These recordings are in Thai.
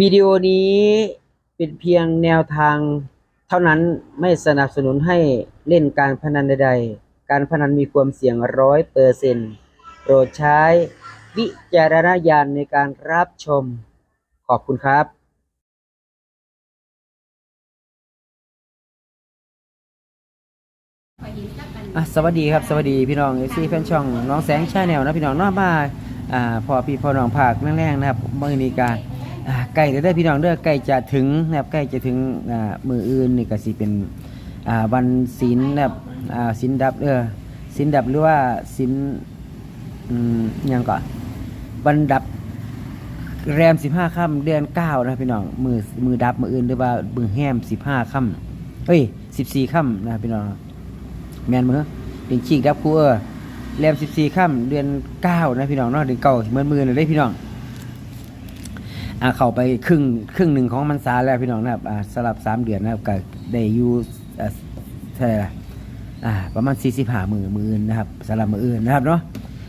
วิดีโอนี้เป็นเพียงแนวทางเท่านั้นไม่สนับสนุนให้เล่นการพนันใดๆ การพนันมีความเสี่ยงร้อยเปอร์เซ็นต์โปรดใช้วิจารณญาณในการรับชม ขอบคุณครับอะสวัสดีครับสวัสดีพี่น้องเอซีแฟนช่องน้องแสงชาแนลนะพี่น้องเน้อมาอ่าพอพี่พอน้องภาคแรงๆนะครับมื่อนี้กาอ่า ใกล้จะได้อพี่น้องเด้อใกล้จะถึงนะครับใกล้จะถึงมืออื่นนี่ก็สิเป็นวันศีลนะครับศีลดับเออศีลดับหรือว่าศีลยังก่อนวันดับแรมสิบห้าค่ำเดือนเก้านะพี่น้องมือมือดับมืออื่นหรือว่ามือแฮมสิบห้าค่ำเอ้ยสิบสี่ค่ำนะพี่น้องแมนมือเป็นชีกดับคูเออร์แรมสิบสี่ค่ำเดือนเก้านะพี่น้องเนาะเดือนเก้าเหมือนมือเลยได้พี่น้อง อ่าเข้าไปครึ่งครึ่งหนึ่งของมันซาแล้วพี่น้องนะครับอ่าสลับสามเดือนนะครับก็ได้อยู่อ่าเท่าไหร่ล่ะอ่าประมาณสี่สิบห้ามือมืออื่นนะครับสลับมืออื่นนะครับเนาะ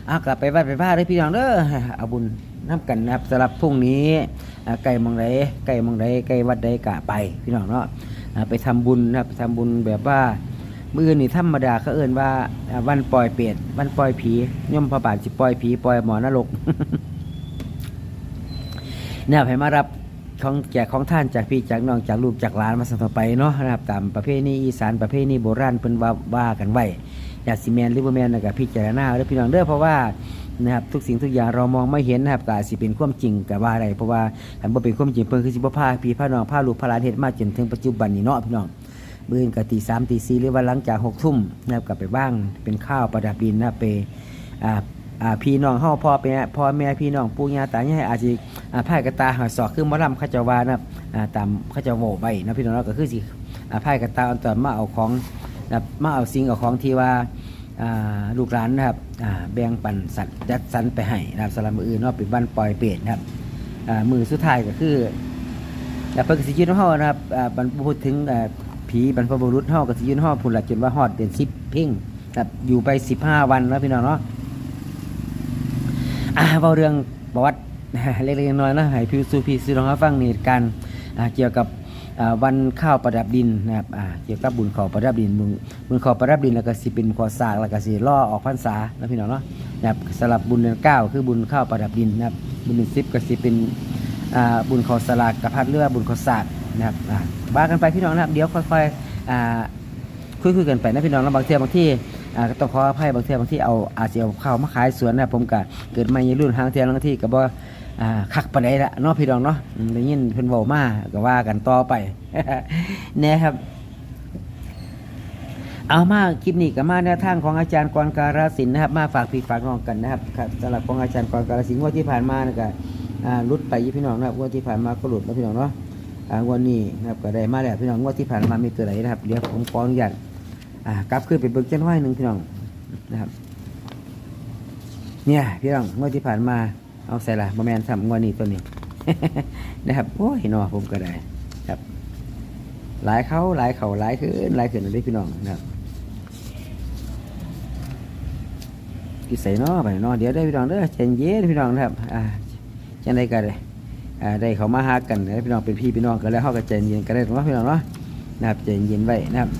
อ่ากลับไปวัดไปว่าได้อพี่น้องเด้อเอาบุญน้ำกันนะครับสำหรับพรุ่งนี้อ่าไก่มองใดไก่มองใดไก่วัดใดกะไปพี่น้องเนาะอ่าไปทำบุญนะครับไปทำบุญแบบว่ามือนี่ธรรมดาเขาเอิ่นว่าอ่าวันปล่อยเปรตวันปล่อยผีย่อมพระบาทสิปล่อยผีปล่อยหมอนรก เนี่ยให้มารับของแจกของท่านจากพี่จากน้องจากลูกจากหลานมาสั่งต่อไปเนาะนะครับตามประเพณีอีสานประเพณีโบราณเพิ่นว่าว่ากันไว้อยากสิแมนหรือบ่แมนนะกับพี่เจารณาเด้อพี่น้องเด้อเพราะว่านะครับทุกสิ่งทุกอย่างเรามองไม่เห็นนะครับก็อาจสิเป็นความจริงกับว่าอะไรเพราะว่าถ้าบ่เป็นความจริงเพิ่นคือสิบ่พาพี่พาน้องพาลูกพาหลานเฮ็ดมาจนถึงปัจจุบันนี้เนาะพี่น้องมื่นกตีสามตีสี่หรือว่าหลังจากหกทุ่มนะครับกลับไปบ้างเป็นข้าวประดับดินนะครับไปอ่า พี่น้องเฮาพ่อแม่พ่อแม่พี่น้องปู่ย่าตายายอาจจะอ่าพายกระตาหาศอกคือมอลำเขาเจาวานับตามเขาเจะโวไว้นะพี่น้องเนาก็คือสิอ่าพายกระตาอันตอนมาเอาของมาเอาสิ่งเอาของที่ว่าลูกหลานนะครับแบ่งปันสัตว์จัดสรรไปให้นะครับสำหรัมอื่นนาะเป็นบ้านปล่อยเป็ดนะครับมือสุดท้ายก็คือแล้วเพิ่นก็สิยืนเฮานะครับบรรพูดถึงผีบรรพบุรุษเฮาก็สิยืนเฮาพุ่นละจนว่าฮอดเดือน10เพ่งครับอยู่ไป15วันนะพี่น้องเนาะ เว้าเรื่องประวัติเล็กๆน้อยๆนะให้พี่สูพี่สู่น้องเขาฟังนี่การเกี่ยวกับวันข้าวประดับดินนะครับเกี่ยวกับบุญข้าวประดับดินบุญบุญข้าวประดับดินแล้วก็สิเป็นขอสากแล้วก็สิล่อออกพรรษาเนาะพี่น้องเนาะนะครับสำหรับบุญเดือนเก้าคือบุญข้าวประดับดินนะครับบุญเดือน10ก็สิเป็นบุญขอสลากกระพัดเรือบุญขอศาสตร์นะครับบ้ากันไปพี่น้องนะครับเดี๋ยวค่อยๆคุยคุยๆกันไปนะพี่น้องแล้วบางเที่ยบางที่ อ่าก็ต้องขออภัยบางเทียบางที่เอาอาจจะเอาข้าวมาขายสวนนะผมก็เกิดมาในรุ่นทางเที่ยบางที่ก็บ่อ่าคักปานใดละเนาะพี่น้องเนาะอืมได้ยินเพิ่นเว้ามาก็ว่ากันต่อไปเนี่ยครับ เอามาคลิปนี้ก็มาแนวทางของอาจารย์กรการสินนะครับ มาฝากพี่ฝากน้องกันนะครับครับสำหรับของอาจารย์กรการสินงวดที่ผ่านมานะก็อ่าหลุดไปยี่พี่น้องนะครับงวดที่ผ่านมาก็หลุดแล้วพี่น้องเนาะอ่างวดนี้นะครับก็ได้มาแล้วพี่น้องงวดที่ผ่านมามีตัวไหนนะครับเดี๋ยวผมขออนุญาต อ่ากลับขึ้นไปเบิกเจ้าห้หนึ่งพี่น้องนะครับ เนี่ยพี่น้องงวดที่ผ่านมาเอาใส่ละประมาณสามงวดนี้ตัวนี้นะครับโอ้ยนอผมก็ได้ครับ หลายเขาหลายเขาหลายขึ้นหลายขึ้นเลยพี่น้องนะครับกิใส่นอไปนอเดี๋ยวได้พี่น้องเด้อใจเย็นพี่น้องนะครับ อ่าจังได้กันเลยอ่าได้เขามาหากันแล้วพี่น้องเป็นพี่พี่น้องกันแล้วเขาก็ใจเย็นกันได้ถูกไหมพี่น้องเนาะนะครับใจเย็นไว้นะครับ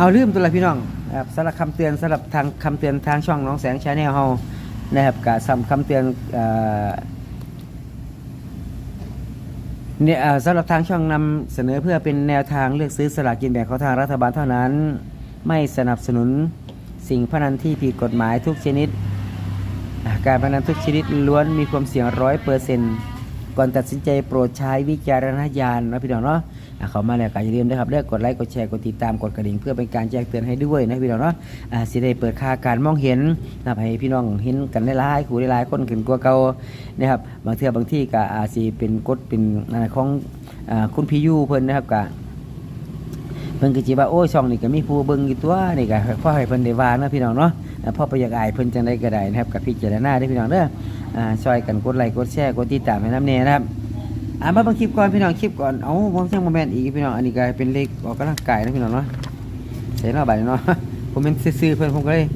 เอาลืมตัวละพี่น้องนะครับสำหรับคำเตือนสำหรับทางคำเตือนทางช่องน้องแสงชาแนลเฮานะครับกับซ้ำคำเตือนเนี่ยสำหรับทางช่องนำเสนอเพื่อเป็นแนวทางเลือกซื้อสลากกินแบ่งของทางรัฐบาลเท่านั้น ไม่สนับสนุนสิ่งพนันที่ผิดกฎหมายทุกชนิดอ่าการพนันทุกชนิดล้วนมีความเสี่ยงร้อยเปอร์เซ็นต์ก่อนตัดสินใจโปรดใช้วิจารณญาณนะพี่น้องเนาะ เขามาแล้วก็อย่าลืมนะครับเลือกกดไลค์กดแชร์กดติดตามกดกระดิ่งเพื่อเป็นการแจ้งเตือนให้ด้วยนะพี่น้องเนาะอ่าสิได้เปิดค่าการมองเห็นนะครับให้พี่น้องเห็นกันได้หลายคู่ได้หลายคนขึ้นกว่าเก่านะครับบางเทื่อบางที่ก็อาจสิเป็นกฎเป็นอ่าของอ่าคุณพี่ยูเพิ่นนะครับก็เพิ่นก็สิว่าโอ้ยช่องนี่ก็มีผู้เบิ่งอยู่ตัวนี่ก็ขอให้เพิ่นได้ว่านะพี่น้องเนาะพ่อประยักอายเพิ่นจังได้ก็ได้นะครับกับพิจรณาได้พี่น้องเด้ออ่าช่วยกันกดไลค์กดแชร์กดติดตามให้น้ำแน่นะครับ อ่ามาบางคลิปก่อนพี่น้องคลิปก่อน เอ้าผมจังบ่แม่นอีกพี่น้อง อันนี้ก็เป็นเลขออกกำลังกายนะพี่น้องเนาะใส่เนาะบัดนี้เนาะ ผมเป็นซื่อเพิ่อนผมก็เลย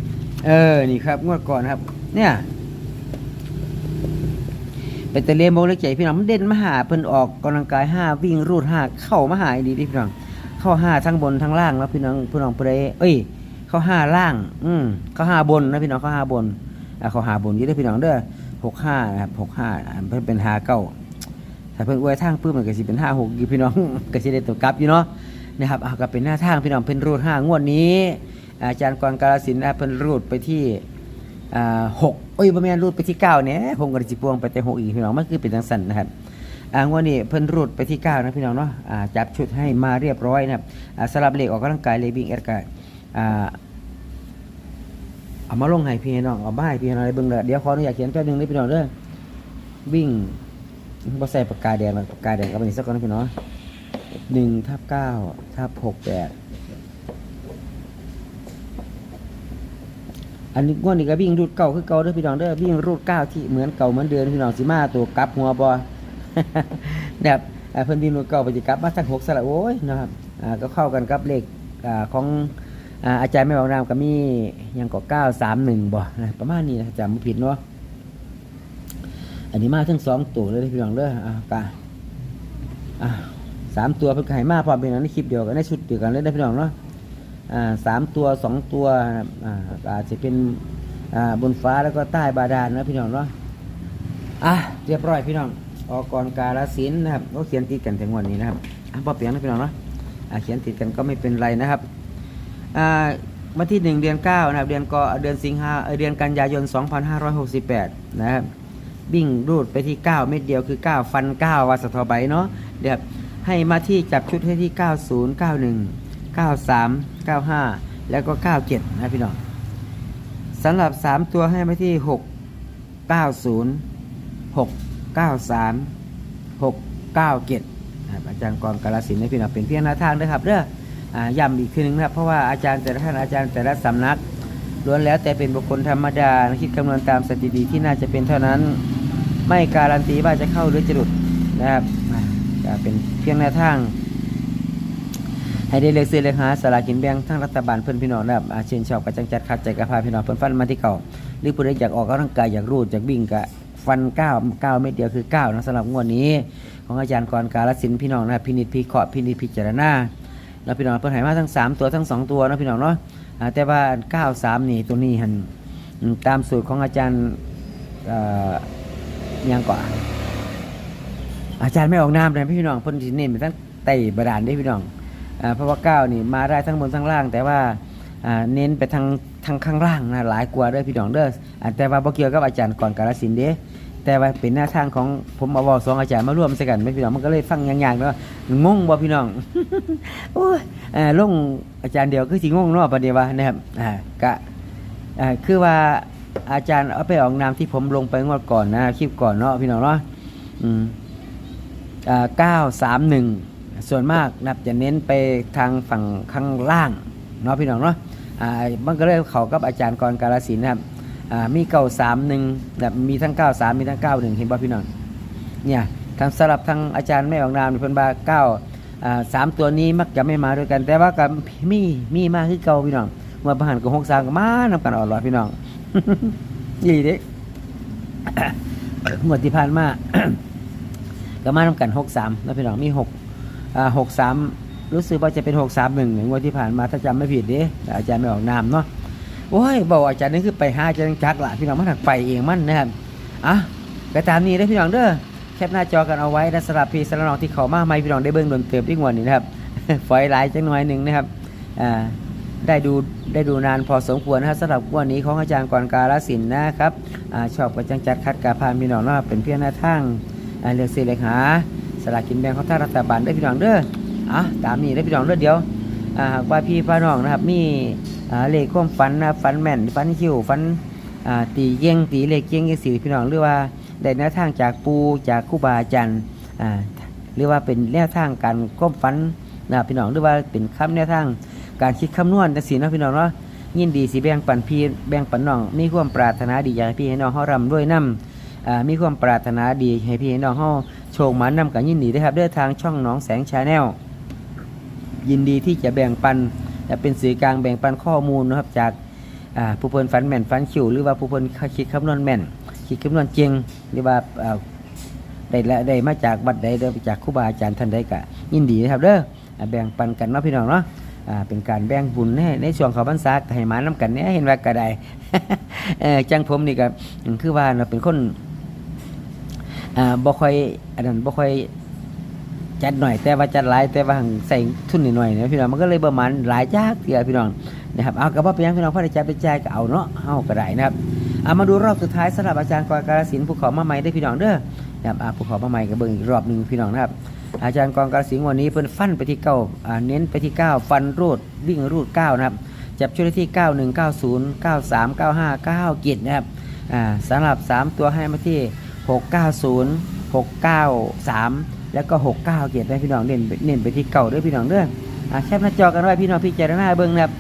เออ นี่ครับงวดก่อนครับ เนี่ยเป็นแต่เรียนโมเล็กใจพี่น้องมันเด่นมาหาเพิ่นออกกำลังกายห้าวิ่งรูดห้าเข้ามาหาดีที่พี่น้อง เข้าห้าทั้งบนทั้งล่างแล้วพี่น้องพี่น้องเปรเอ้ย เข้าห้าล่าง อืมเข้าห้าบนนะพี่น้องเข้าห้าบนอ่าเข้าห้าบนยี่ได้พี่น้องเด้อหกห้านะครับหกห้าเพิ่นเป็นห้าเก้า ถ้าเพิ่นอวยทางปื้มมันก็สิเป็นห้าหกอยู่พี่น้อง ก็สิได้ตัวกลับอยู่เนาะนะครับเอาก็เป็นหน้าทางพี่น้องเพิ่นรูดห้างวดนี้ อาจารย์กรกาลสินธุ์นะเพิ่นรูดไปที่อ่าหกเอ้ยบ่แม่นรูดไปที่เก้าเนี่ยผมก็สิพวงไปแต่หกอีกพี่น้องมันคือเป็นจังซั่นนะครับอ่างวดนี้เพิ่นรูดไปที่เก้านะพี่น้องเนาะอ่าจับชุดให้มาเรียบร้อยนะครับอ่าสลับเลขออกกำลังกายเลวิ่งแอดกายอ่าเอามาลงให้พี่น้องเอาบ้ายพี่น้องอะไรเบิ่งเลยเดี๋ยวขออนุญาตเขียนแป๊บหนึงนะพี่น้องเด้อวิ่ง บ่ใส่ปากกาแดงปากกาแดงก็เป็นสักก่อนนะพี่น้องหนึ่งทับเก้าทับหกแปดอันนี้งวดนี้ก็วิ่งรูดเก่าคือเก่าเด้อพี่น้องเด้อวิ่งรูดเก้าที่เหมือนเก่าเหมือนเดิมพี่น้องสิมาตัวกลับหัวบ่แบบอ่าเพิ่นดินเก่าไปจิกลับมาทั้งหกสละโอ้ยนะครับอ่าก็เข้ากันกับเลขอ่าของอ่าอาจารย์ไม่บอกนามก็มีหยังก็เก้าสามหนึ่งบ่นะประมาณนี้นะจำไม่ผิดเนาะ อันนี้มาทั้งสองตัวเลยพี่น้องเด้ออ่ากาอ่าสามตัวเพิ่นก็ให้มาพร้อมเป็นในคลิปเดียวกันในชุดเดียวกันเลยนะพี่น้องเนาะอ่าสามตัวสองตัวอ่าอาจจะเป็นอ่าบนฟ้าแล้วก็ใต้บาดาลนะพี่น้องเนาะอะเรียบร้อยพี่น้องออกรกาลสินนะครับก็เขียนติดกันถึงวันนี้นะครับอะปอเปียงนะพี่น้องเนาะอะเขียนติดกันก็ไม่เป็นไรนะครับอ่าวันที่หนึ่งเดือนเก้านะครับเดือนกเดือนสิงหาเอ่อเดือนกันยายน 2568 นะครับ บิ่งรูดไปที่ 9 เม็ดเดียวคือ 9 ฟัน 9 วาสทอใบเนาะเดี๋ยวให้มาที่จับชุดให้ที่ 90 91 93 95 แล้วก็ 97 นะพี่น้องสำหรับ 3 ตัวให้มาที่ 6 90 6 93 697ครับอาจารย์กรกาลสินธุ์ให้พี่น้องเป็นเพียงแนวทางนะครับเด้ออย้ำอีกทีหนึงนะครับเพราะว่าอาจารย์แต่ละท่านอาจารย์แต่ละสำนักล้วนแล้วแต่เป็นบุคคลธรรมดาคิดคำนวณตามสถิติที่น่าจะเป็นเท่านั้น ไม่การันตีว่าจะเข้าหรือจะหลุดนะครับอ่าก็เป็นเพียงแนวทาง ให้ได้เลือกซื้อเลือกหาสลากินแบ่งทั้งรัฐบาลเพื่อนพี่น้องนะครับอาเชิญชอบกระจังจัดคัดใจกระพาพี่น้องเพื่อนฟันมาที่เก่า หรือผู้ใดอยากออกกำลังกายอยากรูดอยากวิ่งกะฟันเก้าเก้าเม็ดเดียวคือเก้านะสำหรับงวดนี้ ของอาจารย์กรการสินพี่น้องนะครับพินิจพิเคราะห์พินิจพิจารณาแล้วพี่น้องเพิ่นให้มาทั้ง 3 ตัวทั้ง 2 ตัวนะพี่น้องเนาะแต่ว่า 93 นี่ตัวนี้หันตามสูตรของอาจารย์ ยังกว่าอาจารย์ไม่ออกนามเลยพี่น้องพิ่นสิเน้นไปทั้งไต่บาดาลได้พี่น้องอ่าเพราะว่า9นี่มาได้ทั้งบนทั้งล่าง แต่ว่าอ่าเน้นไปทางทางข้างล่างนะหลายกว่าเด้อพี่น้องเด้อแต่ว่าบ่เกี่ยวกับอาจารย์ก่อนกาลสินธุ์เด้แต่ว่าเป็นหน้าทางของผมเอาวอสองอาจารย์มารวมใส่กันไม่พี่น้องมันก็เลยฟังยากๆเนาะงงบ่พี่น้องโอ้ยอ่อลงอาจารย์เดียวคือสิงงเนาะประเดี๋ยวว่านะครับอ่ากะอ่าคือว่า อาจารย์เอาไปออกนามที่ผมลงไปงวดก่อนนะคลิปก่อนเนาะพี่น้องเนาะอืมอ่าเก้าสามหนึ่งส่วนมากนับจะเน้นไปทางฝั่งข้างล่างเนาะพี่น้องเนาะอ่ามันก็เลยเขากับอาจารย์กรกาลสินนะครับอ่ามีเก้าสามหนึ่งแบบมีทั้งเก้าสามมีทั้งเก้าหนึ่งเห็นป่ะพี่น้องเนี่ยทางสลับทางอาจารย์ไม่ออกนามเพิ่นบาเก้าอ่าสามตัวนี้มักจะไม่มาด้วยกัน แต่ว่ากับมีมีมาคือเก่าพี่น้องเมื่อประหารกับหกสามก็มานำกันออดรอยพี่น้อง ยี่เด็กหมดที่ผ่านมาก็มานำกันหกสามแล้วพี่น้องมีหกหกสามรู้สึกว่าจะเป็นหกสามหนึ่งงวดที่ผ่านมาถ้าจำไม่ผิดเด้อาจารย์ไม่ออกนามเนาะโอ้ยบอกอาจารย์นี่คือไปห้าอาจารย์จักละพี่น้องมาถักไปเองมั่นนะครับอะก็ตามนี้ได้พี่น้องเด้อแคปหน้าจอกันเอาไว้นะสำหรับพี่สำหรับน้องที่เขามาใหม่พี่น้องได้เบิ่งโดนเติมที่งวนนี้นะครับฝอยหลายจังหน่อยหนึ่งนะครับอ่า ได้ดูได้ดูนานพอสมควรนะครับสำหรับวันนี้ของอาจารย์กรการศิลป์นะครับอชอบประจังจัดคัดกาพานพี่น้องเนาเป็นเพียงหน้าทางเลือกซื้อเลือกหาสลากกินแบ่งของทารัฐบาลได้พี่น้องเด้ออะตามนี้ได้พี่น้องเด้อเดี๋ยวหากว่าพี่พี่น้องนะครับมีเลขความฝันนะฝันแม่นฝันคิวฝันตีเย่งตีเลขเย่งยี่สี่พี่น้องหรือว่าได้แนวทางจากปูจากครูบาอาจารย์หรือว่าเป็นแนวทางการก้มฝันนะพี่น้องหรือว่าเป็นคำแนวทาง การคิดคำนวณจังสีนาะพี่น้องเนาะยินดีสิแบ่งปันพี่แบ่งปันน้อง มีความปรารถนาดีอยากให้พี่ให้น้องเฮารำด้วยน้ำมีความปรารถนาดีให้พี่ให้น้องเฮาโชคหมานำกันยินดีด้วยครับเด้อทางช่องน้องแสงชาแนลยินดีที่จะแบ่งปันจะเป็นสื่อกลางแบ่งปันข้อมูลนะครับจากผู้เพิ่นฟันแม่นฟันคิวหรือว่าผู้เพิ่นคิดคำนวณแม่นคิดคำนวณจริงหรือว่าได้และได้มาจากบัดใดเด้อจากครูบาอาจารย์ท่านใดก็ยินดีนะครับเด้อแบ่งปันกันเนาะพี่น้องเนาะ เป็นการแบ่งบุญในในช่วงเขาพรรษาก็ให้มานํกันเนี่ยเห็นว่าก็ไดจังผมนี่ก็คือว่าเราเป็นคนบ่ค่อยอันนั้นบ่ค่อยจัดหน่อย แต่ว่าจัดหลายแต่ว่าหั่งใส่ทุนนิดหน่อยนะพี่น้องมันก็เลยประมาณหลายจากเดียวพี่น้องนะครับเอากระเพาะไปยังพี่น้องพ่อได้จ่ายไปจ่ายก็เอาเนาะเอาก็ไดนะครับเอามาดูรอบสุดท้ายสำหรับอาจารย์กรกาลสินธุ์ภูเขามาใหม่ได้พี่น้องเด้อนะครับภูเขามาใหม่ก็เบิ่งอีกรอบหนึ่งพี่น้องนะครับ อาจารย์กรกาลสินธุ์วันนี้เพิ่นฟันไปที่เก้าเน้นไปที่เก้าฟันรูดวิ่งรูดเก้านะครับจับชุดได้ที่เก้าหนึ่งเก้าศูนย์เก้าสามเก้าห้าเก้าเกียรตินะครับสำหรับสามตัวให้มาที่หกเก้าศูนย์หกเก้าสามแล้วก็69เกียรติได้พี่น้องเน้นไปเน้นไปที่เก่าด้วยพี่น้องเด้อแคปหน้าจอกันไว้พี่น้องพี่เจารณาเบิ่งนะครับ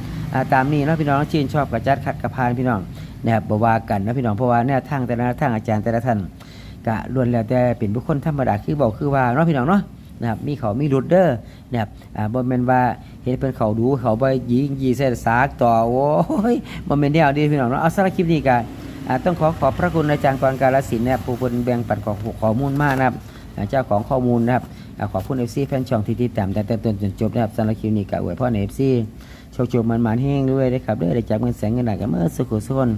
ตามนี้นะพี่น้องชื่นชอบกับจัดขัดกับพานพี่น้องนะครับบวากันนะพี่น้องเพราะว่าแนวทางแต่ละทางอาจารย์แต่ละท่านก็ล้วนแล้วแต่เป็นบุคคลธรรมดาคือเบาคือว่าเนาะพี่น้องเนาะ นะครับมีเขามีรุดเด้อนะครับอ่าบ่แม่นว่าเห็นเพิ่นเขาดูเขาไปยิงยีเส้นสากต่อโอ้ยบ่แม่นแนวดีพี่น้องเนาะเอาสำหรับคลิปนี้ก็อ่าต้องขอขอบพระคุณอาจารย์กรกาลสินธุ์นะครับผู้เพิ่นแบ่งปันของข้อมูลมากนะครับเจ้าของข้อมูลนะครับอ่าขอบคุณเอฟซีแฟนช่องที่ติดตามแต่แต่ต้นจนจบนะครับสำหรับคลิปนี้ก็อวยพ่อในเอฟซีโชคโชคมันมันแห้งด้วยนะครับด้วยได้จับเงินแสนเงินหนักกันเมื่อสุขุสุขน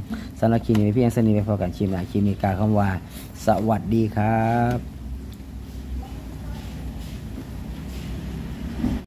สำหรับคลิปนี้เพียงสนิทไปพอกันคลิปหน้าคลิปนี้กลาวคำว่า สวัสดีครับ